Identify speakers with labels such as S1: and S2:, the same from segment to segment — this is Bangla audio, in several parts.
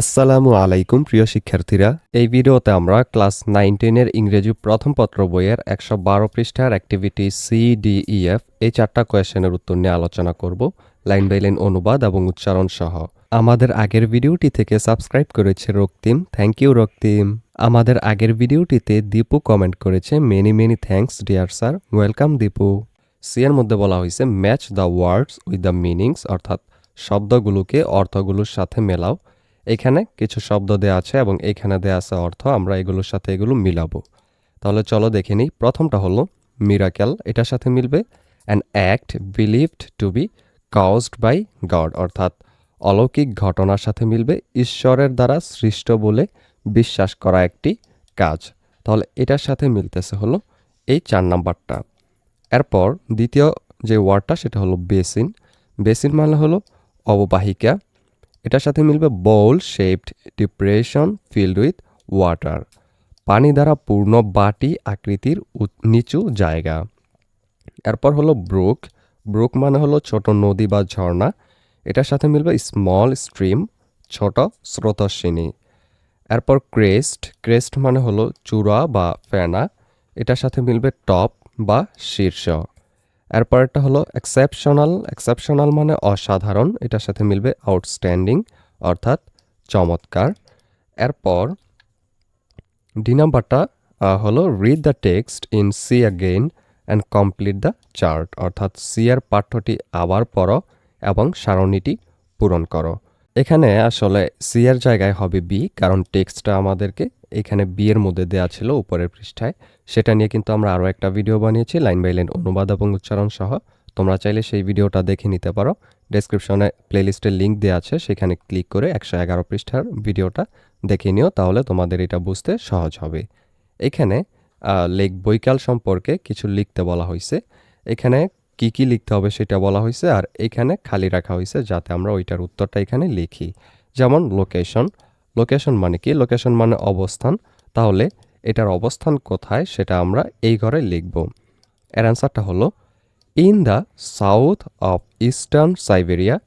S1: আসসালামু আলাইকুম, প্রিয় শিক্ষার্থীরা। এই ভিডিওতে আমরা ক্লাস নাইন টেনের ইংরেজি প্রথম পত্র বইয়ের একশো বারো পৃষ্ঠার activity C D E F এই চারটা কোয়েশনের উত্তর নিয়ে আলোচনা করব, লাইন বাই লাইন অনুবাদ এবং উচ্চারণ সহ। আমাদের আগের ভিডিওটি থেকে সাবস্ক্রাইব করেছে রক্তিম। থ্যাংক ইউ রক্তিম। আমাদের আগের ভিডিওটিতে দীপু কমেন্ট করেছে many many thanks dear sir welcome Dipu. C এর মধ্যে বলা হয়েছে match the words with the meanings অর্থাৎ শব্দগুলোকে অর্থগুলোর সাথে মেলাও। এখানে কিছু শব্দ দেওয়া আছে এবং এখানে দেওয়া আছে অর্থ, আমরা এগুলোর সাথে এগুলো মিলাবো। তাহলে চলো দেখে নিই। প্রথমটা হলো মিরাকেল এটার সাথে মিলবে। An act believed to be caused by God অর্থাৎ অলৌকিক ঘটনার সাথে মিলবে। ঈশ্বরের দ্বারা সৃষ্ট বলে বিশ্বাস করা একটি কাজ। তাহলে এটার সাথে মিলতেছে হলো এই চার নাম্বারটা। এরপর দ্বিতীয় যে ওয়ার্ডটা সেটা হলো বেসিন বেসিন মানে হলো অববাহিকা। এটার সাথে মিলবে bowl shaped depression filled with water পানি দ্বারা পূর্ণ বাটি আকৃতির নিচু জায়গা। এরপর হলো ব্রুক ব্রুক মানে হলো ছোট নদী বা ঝর্ণা। এটার সাথে মিলবে স্মল স্ট্রিম ছোট স্রোতস্বিনী। এরপর ক্রেস্ট ক্রেস্ট মানে হলো চূড়া বা ফেনা। এটার সাথে মিলবে টপ বা শীর্ষ। এরপরটা হলো এক্সেপশনাল এক্সেপশনাল মানে অসাধারণ, এটার সাথে মিলবে আউটস্ট্যান্ডিং অর্থাৎ চমৎকার। এরপর ডি নাম্বারটা হলো read the text in C again and complete the chart অর্থাৎ সি এর পাঠ্যটি আবার পড়ো এবং সারণীটি পূরণ করো। এখানে আসলে সি এর জায়গায় হবে বি কারণ টেক্সটটা আমাদেরকে এখানে বিয়ের মধ্যে দেওয়া ছিল উপরের পৃষ্ঠায়। সেটা নিয়ে কিন্তু আমরা আরও একটা ভিডিও বানিয়েছি, লাইন বাই লাইন অনুবাদ এবং উচ্চারণ সহ। তোমরা চাইলে সেই ভিডিওটা দেখে নিতে পারো। ডেসক্রিপশনে প্লেলিস্টের লিঙ্ক দেওয়া আছে, সেখানে ক্লিক করে একশো এগারো পৃষ্ঠার ভিডিওটা দেখে নিও, তাহলে তোমাদের এটা বুঝতে সহজ হবে। এখানে লেক বৈকাল সম্পর্কে কিছু লিখতে বলা হয়েছে এখানে কি কি লিখতে হবে সেটা বলা হয়েছে আর এখানে খালি রাখা হয়েছে যাতে আমরা ওইটার উত্তরটা এখানে লিখি। যেমন লোকেশন লোকেশন মানে কি? লোকেশন মানে অবস্থান। তাহলে এটার অবস্থান কোথায়? সেটা আমরা এই ঘরে লিখব। এর অ্যান্সারটা হলো in the south of eastern Siberia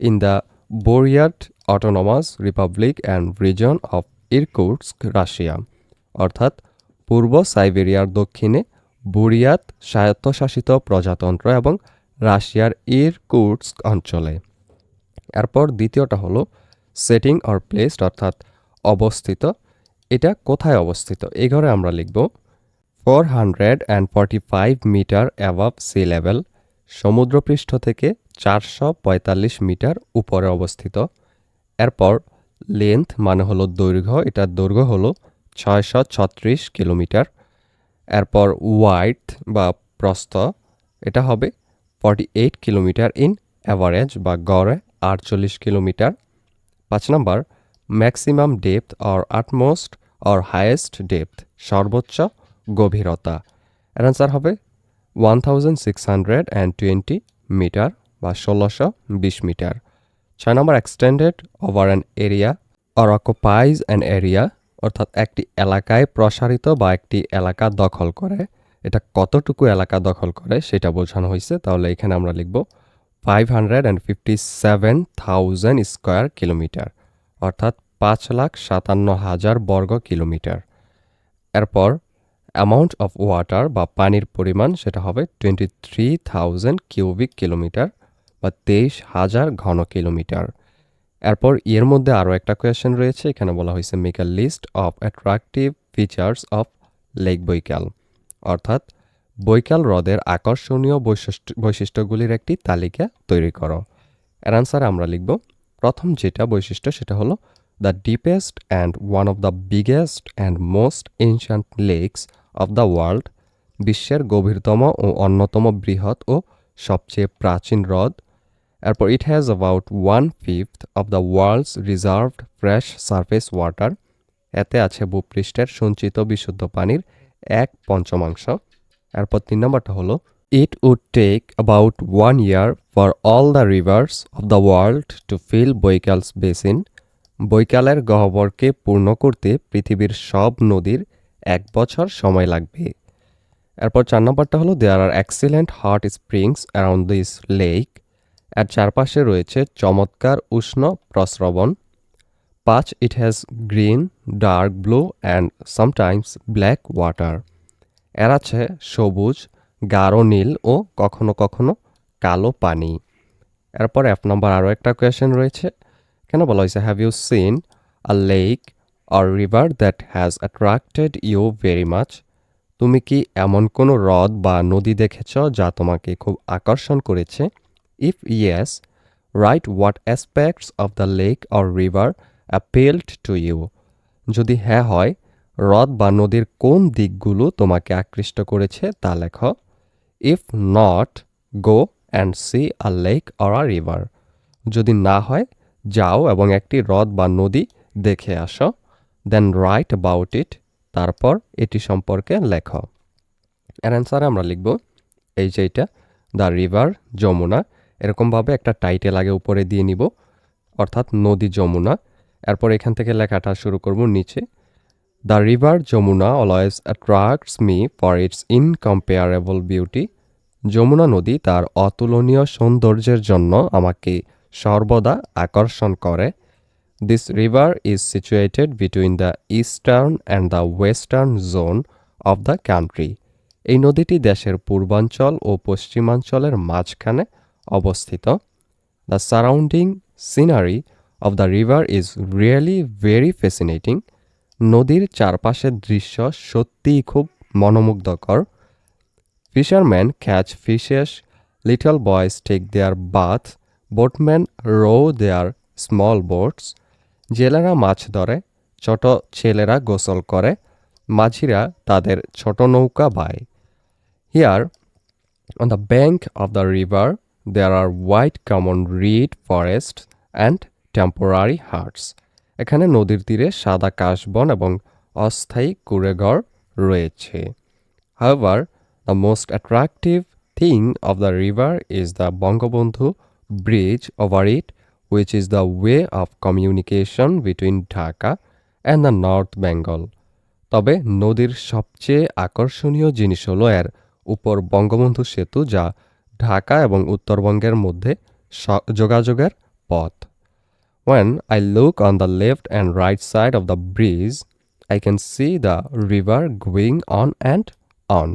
S1: in the Buryat autonomous republic and region of Irkutsk Russia অর্থাৎ, পূর্ব সাইবেরিয়ার দক্ষিণে বুরিয়াত স্বায়ত্তশাসিত প্রজাতন্ত্র এবং রাশিয়ার ইরকুটস্ক অঞ্চলে। এরপর দ্বিতীয়টা হলো সেটিং অর প্লেসড অর্থাৎ অবস্থিত, এটা কোথায় অবস্থিত? এই ঘরে আমরা লিখব four hundred and forty five metre above sea level সমুদ্রপৃষ্ঠ থেকে চারশো পঁয়তাল্লিশ মিটার উপরে অবস্থিত। এরপর লেন্থ মানে হলো দৈর্ঘ্য এটার দৈর্ঘ্য হলো ছয়শো ছত্রিশ কিলোমিটার। এরপর ওয়াইড বা প্রস্থ, এটা হবে forty eight kilometre in average বা গড়ে আটচল্লিশ কিলোমিটার। পাঁচ নম্বর maximum depth or utmost or highest depth সর্বোচ্চ গভীরতা। এর অ্যান্সার হবে one thousand six hundred and twenty metre বা ষোলোশো বিশ মিটার ছয় নম্বর extended over an area or occupies an area অর্থাৎ একটি এলাকায় প্রসারিত বা একটি এলাকা দখল করে। এটা কতটুকু এলাকা দখল করে সেটা বোঝানো হয়েছে, তাহলে এখানে আমরা লিখব five hundred and fifty seven thousand square kilometre, অর্থাৎ পাঁচ লাখ সাতান্ন হাজার বর্গ কিলোমিটার। এরপর অ্যামাউন্ট অফ ওয়াটার বা পানির পরিমাণ সেটা হবে twenty three thousand cubic kilometre বা তেইশ হাজার ঘন কিলোমিটার। এরপর, এর মধ্যে আরও একটা কোয়েশ্চেন রয়েছে, এখানে বলা হয়েছে make a list of attractive features of lake Baikal অর্থাৎ বৈকাল হ্রদের আকর্ষণীয় বৈশিষ্ট্য বৈশিষ্ট্যগুলির একটি তালিকা তৈরি করো। এর আনসার আমরা লিখব। প্রথম যেটা বৈশিষ্ট্য সেটা হলো the deepest and one of the biggest and most ancient lakes of the world বিশ্বের গভীরতম ও অন্যতম বৃহৎ ও সবচেয়ে প্রাচীন হ্রদ। এরপর it has about one fifth of the world's reserved fresh surface water এতে আছে ভূপৃষ্ঠের সঞ্চিত বিশুদ্ধ পানির এক পঞ্চমাংশ। এরপর তিন নম্বরটা হলো it would take about one year for all the rivers of the world to fill Baikal's basin বৈকালের গহ্বরকে পূর্ণ করতে পৃথিবীর সব নদীর এক বছর সময় লাগবে। এরপর চার নম্বরটা হলো there are excellent hot springs around this lake এর চারপাশে রয়েছে চমৎকার উষ্ণ প্রস্রবণ। পাঁচ it has green dark blue and sometimes black water এর আছে সবুজ, গাঢ় নীল ও কখনো কখনো কালো পানি। এরপর এক নম্বর আরও একটা কোয়েশ্চেন রয়েছে। কেন বলা হয়েছে have you seen a lake or river that has attracted you very much তুমি কি এমন কোনো হ্রদ বা নদী দেখেছ যা তোমাকে খুব আকর্ষণ করেছে? If yes write what aspects of the lake or river appealed to you যদি হ্যাঁ হয় হ্রদ বা নদীর কোন দিকগুলো তোমাকে আকৃষ্ট করেছে তা লেখ। If not go and see a lake or a river যদি না হয়, যাও এবং একটি হ্রদ বা নদী দেখে আসো। দেন রাইট অ্যাবাউট ইট তারপর এটি সম্পর্কে লেখ। এর অ্যান্সারে আমরা লিখব, এই যে এটা দ্য রিভার যমুনা। এরকমভাবে একটা টাইটেল আগে উপরে দিয়ে নিব, অর্থাৎ নদী যমুনা। এরপর এখান থেকে লেখাটা শুরু করব নিচে। The river Jamuna always attracts me for its incomparable beauty Jamuna নদী তার অতুলনীয় সৌন্দর্যের জন্য আমাকে সর্বদা আকর্ষণ করে। This river is situated between the eastern and the western zone of the country এই নদীটি দেশের পূর্বাঞ্চল ও পশ্চিমাঞ্চলের মাঝখানে অবস্থিত। The surrounding scenery of the river is really very fascinating নদীর চারপাশের দৃশ্য সত্যিই খুব মনোমুগ্ধকর। Fisherman catch fishes, little boys take their bath, boatman row their small boats, জেলেরা মাছ ধরে, ছোট ছেলেরা গোসল করে, মাঝিরা তাদের ছোট নৌকা বায়। Here on the bank of the river there are white common reed forest and temporary huts এখানে নদীর তীরে সাদা কাশবন এবং অস্থায়ী কুড়েঘর রয়েছে। However the most attractive thing of the river is the Bangabandhu bridge over it which is the way of communication between Dhaka and the north Bengal তবে নদীর সবচেয়ে আকর্ষণীয় জিনিস হল এর উপর বঙ্গবন্ধু সেতু, যা ঢাকা এবং উত্তরবঙ্গের মধ্যে যোগাযোগের পথ। When I look on the left and right side of the bridge, I can see the river going on and on.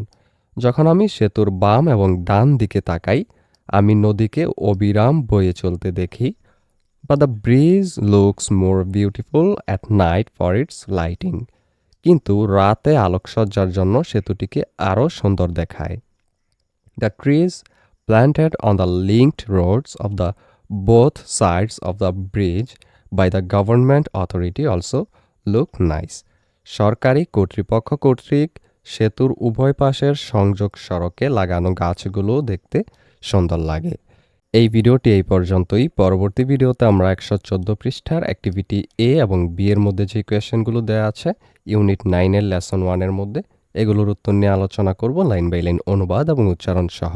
S1: যখন আমি সেতুর বাম এবং ডান দিকে তাকাই আমি নদীকে অবিরাম বয়ে চলতে দেখি। বা the bridge looks more beautiful at night for its lighting কিন্তু রাতে আলোকসজ্জার জন্য সেতুটিকে আরও সুন্দর দেখায়। The trees planted on the linked roads of the both sides of the bridge by the government authority also look nice. সরকারি কর্তৃপক্ষ কর্তৃক সেতুর উভয় পাশের সংযোগ সড়কে লাগানো গাছগুলো দেখতে সুন্দর লাগে। এই ভিডিওটি এই পর্যন্তই। পরবর্তী ভিডিওতে আমরা একশো চোদ্দ পৃষ্ঠার অ্যাক্টিভিটি এ এবং বি এর মধ্যে যে কোয়েশ্চেনগুলো দেওয়া আছে ইউনিট নাইনের লেসন ওয়ানের মধ্যে, এগুলোর উত্তর নিয়ে আলোচনা করব লাইন বাই লাইন অনুবাদ এবং উচ্চারণ সহ।